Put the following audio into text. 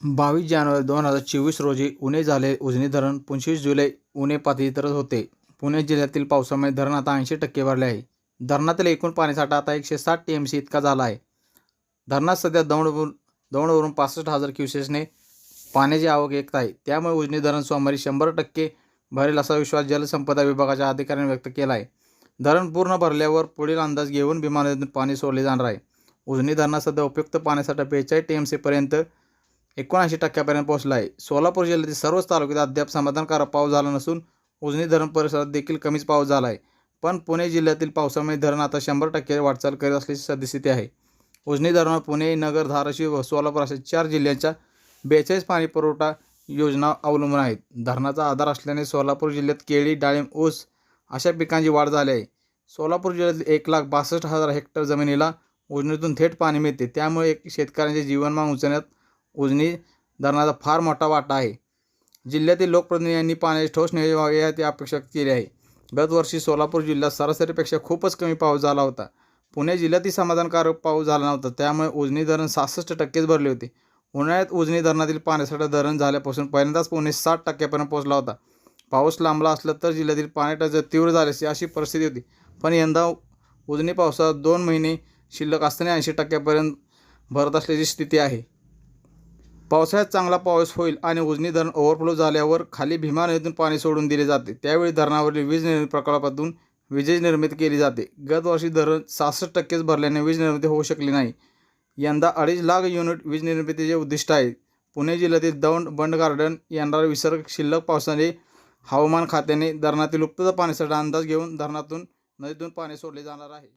बावीस जानेवारी दोन हजार चोवीस रोजी उणे झाले उजनी धरण. पंचवीस जुलै उणे पातळीतच होते. पुणे जिल्ह्यातील पावसामुळे धरण आता ऐंशी टक्के भरले आहे. धरणातील एकूण पाणीसाठा आता एकशे साठ टी एम सी इतका झाला आहे. धरणात सध्या दौंडवरून दौंडवरून पासष्ट हजार क्युसेसने पाण्याची आवक येत आहे. त्यामुळे उजनी धरण सोमवारी शंभर टक्के भरेल असा विश्वास जलसंपदा विभागाच्या अधिकाऱ्यांनी व्यक्त केला आहे. धरण पूर्ण भरल्यावर पुढील अंदाज घेऊन विमानातून पाणी सोडले जाणार आहे. उजनी धरणात सध्या उपयुक्त पाण्यासाठी बेचाळीस टी एम सीपर्यंत एकोणऐंशी टक्क्यापर्यंत पोहोचला आहे सोलापूर जिल्ह्यातील सर्वच तालुक्यात अद्याप समाधानकारक पाऊस झाला नसून उजनी धरण परिसरात देखील कमीच पाऊस झाला आहे पण पुणे जिल्ह्यातील पावसामुळे धरण आता शंभर टक्के वाटचाल करीत असल्याची सद्यस्थिती आहे. उजनी धरण पुणे नगर धाराशिव व सोलापूर अशा चार जिल्ह्यांच्या बेचाळीस पाणी पुरवठा योजना अवलंबून आहेत. धरणाचा आधार असल्याने सोलापूर जिल्ह्यात केळी डाळिंब ऊस अशा पिकांची वाढ झाली आहे. सोलापूर जिल्ह्यातील एक लाख बासष्ट हजार हेक्टर जमिनीला उजनीतून थेट पाणी मिळते. त्यामुळे एक शेतकऱ्यांचे जीवनमान उचलण्यात उजनी धरणाचा फार मोठा वाटा आहे. जिल्ह्यातील लोकप्रतिनिधींनी पाण्याची ठोस नियोजन व्हावे याची अपेक्षा केली आहे. गतवर्षी सोलापूर जिल्ह्यात सरासरीपेक्षा खूपच कमी पाऊस झाला होता. पुणे जिल्ह्यातही समाधानकारक पाऊस झाला नव्हता. त्यामुळे उजनी धरण सहासष्ट टक्केच भरले होते. उन्हाळ्यात उजनी धरणातील पाण्यासाठी धरण झाल्यापासून पहिल्यांदाच पुणे साठ टक्क्यापर्यंत पोहोचला होता. पाऊस लांबला असला तर जिल्ह्यातील पाणी तीव्र झाल्याची अशी परिस्थिती होती. पण यंदा उजनी पावसात दोन महिने शिल्लक असताना ऐंशी टक्क्यापर्यंत भरत असल्याची स्थिती आहे. पावसाळ्यात चांगला पाऊस होईल आणि उजनी धरण ओव्हरफ्लो झाल्यावर खाली भीमा नदीतून पाणी सोडून दिले जाते. त्यावेळी धरणावरील वीज निर्मिती प्रकल्पातून वीज निर्मिती केली जाते. गतवर्षी धरण सहासष्ट टक्केच भरल्याने वीज निर्मिती होऊ शकली नाही. यंदा अडीच लाख युनिट वीज निर्मितीचे उद्दिष्ट आहे पुणे जिल्ह्यातील दौंड बंड गार्डन येणारा विसर्ग शिल्लक पावसाने हवामान खात्याने धरणातील उपलब्ध पाण्यासाठी अंदाज घेऊन धरणातून नदीतून पाणी सोडले जाणार आहे.